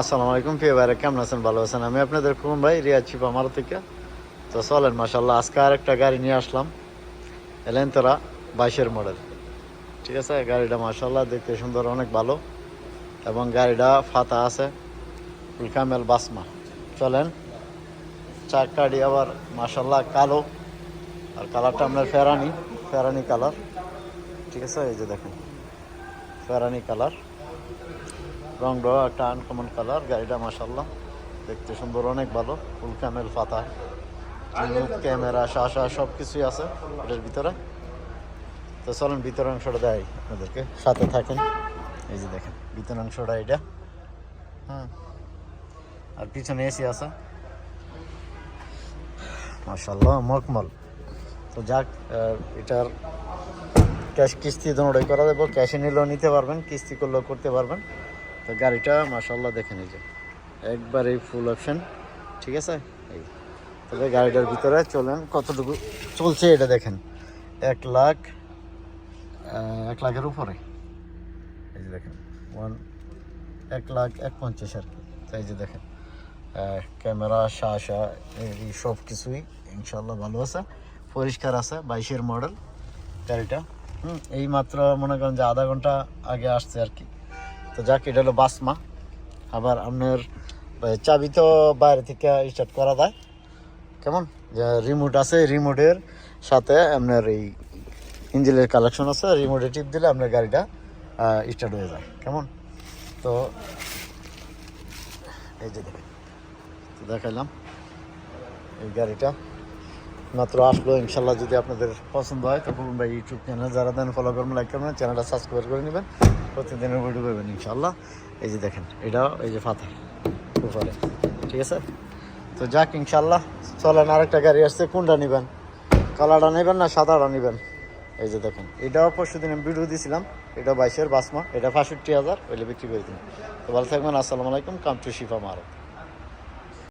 আসসালামু আলাইকুম ভাইরা, কেমন আছেন? ভালো আছেন? আমি আপনাদের কুমন ভাই রিয়াজ চিপা আমার থেকে। তো চলেন মাসাল্লাহ আজকে আর একটা গাড়ি নিয়ে আসলাম। এলেন তোরা বাইশের মডেল। ঠিক আছে? গাড়িটা মাসাল্লাহ দেখতে সুন্দর, অনেক ভালো। এবং গাড়িটা ফাতা আছে ফুলকামেল বাসমা। চলেন চাকাটি আবার মাসাল্লাহ কালো। আর কালারটা আপনার ফেরানি ফেরানি কালার। ঠিক আছে? এই যে দেখেন, ফেরানি কালার। রংটাও একটা আনকমন কালার গাড়িটা মাসাল্লাহ দেখতে সুন্দর, অনেক ভালো। ফুল ক্যামেল পাতা ক্যামেরা শাসা সব কিছুই আছে এটার ভিতরে। তো চলেন ভিতর অংশটা দেয় আপনাদেরকে। সাথে থাকেন। এই যে দেখেন ভিতর অংশটা এটা। হ্যাঁ আর পিছনে এসি আছে। মাসাল্লাহ মকমল তো যাক এটার ক্যাশ কিস্তি দোনোটাই করা যাবে। ক্যাশে নিলেও নিতে পারবেন, কিস্তি করলেও করতে পারবেন। তো গাড়িটা মাসাল্লাহ দেখে নিয়ে একবারে ফুল অপশন ঠিক আছে? এই, তবে গাড়িটার ভিতরে চলেন, কতটুকু চলছে এটা দেখেন। এক লাখ এক লাখের উপরে। এই যে দেখেন ওয়ান এক লাখ এক পঞ্চাশ আর কি। তো এই যে দেখেন ক্যামেরা শাসা এই সব কিছুই ইনশাল্লাহ ভালো আছে। পরিষ্কার আছে, বাইশের মডেল গাড়িটা। হুম, এই মাত্র মনে করেন যে আধা ঘণ্টা আগে আসছে আর কি। তো যাক, এটা হলো বাসমা। আবার আপনার চাবি তো বাইরে থেকে স্টার্ট করা যায়। কেমন? যে রিমোট আছে রিমোটের সাথে আপনার এই ইঞ্জিনের কালেকশন আছে রিমোটে টিপ দিলে আপনার গাড়িটা স্টার্ট হয়ে যায়। কেমন? তো এই যে দেখেন দেখাইলাম এই গাড়িটা। মাত্র আসলো, ইনশাল্লাহ যদি আপনাদের পছন্দ হয়, তো ভাই, ইউটিউব চ্যানেল যারা দেন ফলো করবেন লাইক করবেন, চ্যানেলটা সাবস্ক্রাইব করে নেবেন। প্রতিদিনের ভিডিও পাবেন, ইনশাল্লাহ। এই যে দেখেন, এটাও এই যে ফাতা উপরে। ঠিক আছে? তো যাক, ইনশাল্লাহ। চলেন, আরেকটা গাড়ি আসছে, কোনটা নেবেন? কালারটা নেবেন না সাদাটা নেবেন? এই যে দেখেন, এটাও পরশু দিন আমি ভিডিও দিয়েছিলাম এটা বাইশের, বাসমা। এটা পঁয়ষট্টি হাজার, ওইটা বিক্রি করে দিন তো ভালো থাকবেন, আসসালামু আলাইকুম। Come to Shifa মারত